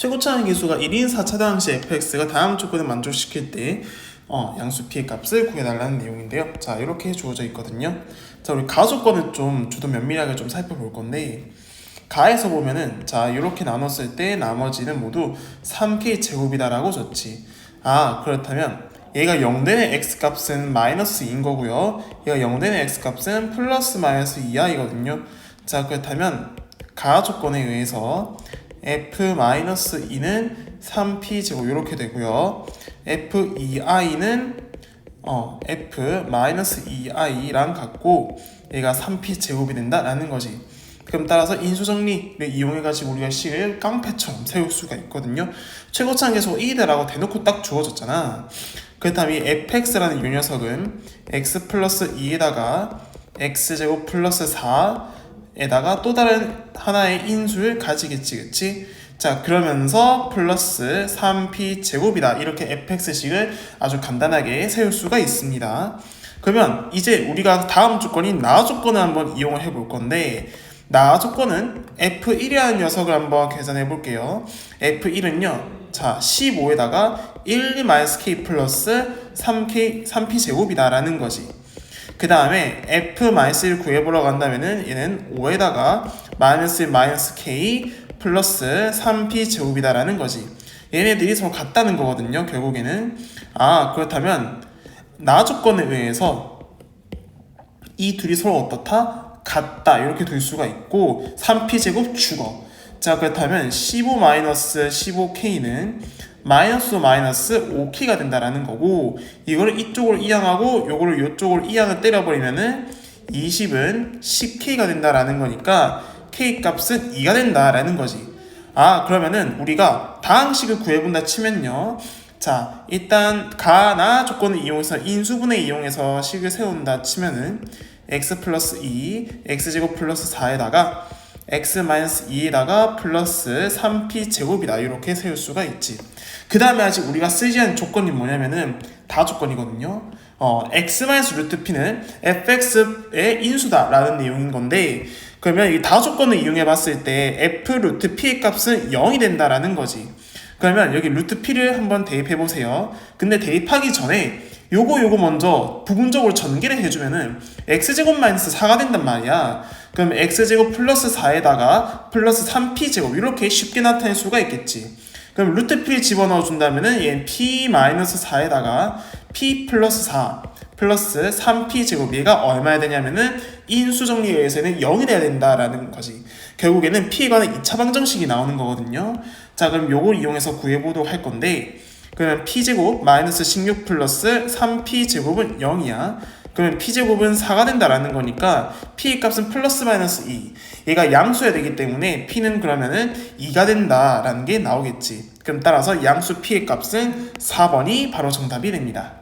최고차항 계수가 1인 4차당 시 fx가 다음 조건을 만족시킬 때 어, 양수 p의 값을 구해달라는 내용인데요. 자 이렇게 주어져 있거든요. 자 우리 가 조건을 좀 주도 면밀하게 좀 살펴볼 건데 가에서 보면은 자 이렇게 나눴을 때 나머지는 모두 3k 제곱이다라고 줬지. 아 그렇다면 얘가 0되는 x 값은 마이너스 2인 거고요. 얘가 0되는 x 값은 플러스 마이너스 2i거든요. 자 그렇다면 가 조건에 의해서 f-2는 3p 제곱 이렇게 되고요. f2i는 어, f-2i랑 같고 얘가 3p 제곱이 된다라는 거지. 그럼 따라서 인수 정리를 이용해 가지고 우리가 식을 깡패처럼 세울 수가 있거든요. 최고차항 계속 2대라고 대놓고 딱 주어졌잖아. 그렇다면 이 fx라는 이 녀석은 x 플러스 2에다가 x 제곱 플러스 4 에다가 또 다른 하나의 인수를 가지겠지, 그치? 자, 그러면서 플러스 3p 제곱이다. 이렇게 fx식을 아주 간단하게 세울 수가 있습니다. 그러면 이제 우리가 다음 조건인 나 조건을 한번 이용을 해 볼 건데 나 조건은 f1이라는 녀석을 한번 계산해 볼게요. f1은요. 자, 15에다가 1-k 플러스 3k 3p 제곱이다 라는 거지. 그 다음에 f-1을 구해보러 간다면은 얘는 5에다가 마이너스 1 마이너스 k 플러스 3p 제곱이다라는 거지. 얘네들이 서로 같다는 거거든요. 결국에는 아 그렇다면 나 조건에 의해서 이 둘이 서로 어떻다? 같다 이렇게 될 수가 있고 3p 제곱 죽어. 자 그렇다면 15 마이너스 15k는 마이너스 마이너스 5k가 된다라는 거고 이거를 이쪽으로 이항하고 요거를 이쪽으로 이항을 때려버리면은 20은 10k가 된다라는 거니까 k 값은 2가 된다라는 거지. 아 그러면은 우리가 다항식을 구해본다 치면요. 자 일단 가나 조건을 이용해서 인수분해 이용해서 식을 세운다 치면은 x 플러스 2, x제곱 플러스 4에다가 x 마이너스 2에다가 플러스 3p 제곱이다 이렇게 세울 수가 있지. 그 다음에 아직 우리가 쓰지 않은 조건이 뭐냐면은 다 조건이거든요. 어, x 루트 p는 fx의 인수다 라는 내용인 건데 그러면 이 다 조건을 이용해 봤을 때 f 루트 p의 값은 0이 된다라는 거지. 그러면 여기 루트 p를 한번 대입해 보세요. 근데 대입하기 전에 요거 요거 먼저 부분적으로 전개를 해주면은 x제곱 마이너스 4가 된단 말이야. 그럼 x제곱 플러스 4에다가 플러스 3p제곱 이렇게 쉽게 나타낼 수가 있겠지. 그럼 루트 p를 집어넣어 준다면은 얘 p 마이너스 4에다가 p 플러스 4 플러스 3p 제곱 얘가 얼마야 되냐면은 인수 정리에 의해서는 0이 돼야 된다라는 거지. 결국에는 p에 관한 2차 방정식이 나오는 거거든요. 자 그럼 요걸 이용해서 구해 보도록 할 건데 그러면 p제곱 마이너스 16 플러스 3p 제곱은 0이야. 그러면 p제곱은 4가 된다라는 거니까 p의 값은 플러스 마이너스 2. 얘가 양수여야 되기 때문에 p는 그러면은 2가 된다라는 게 나오겠지. 그럼 따라서 양수 p의 값은 4번이 바로 정답이 됩니다.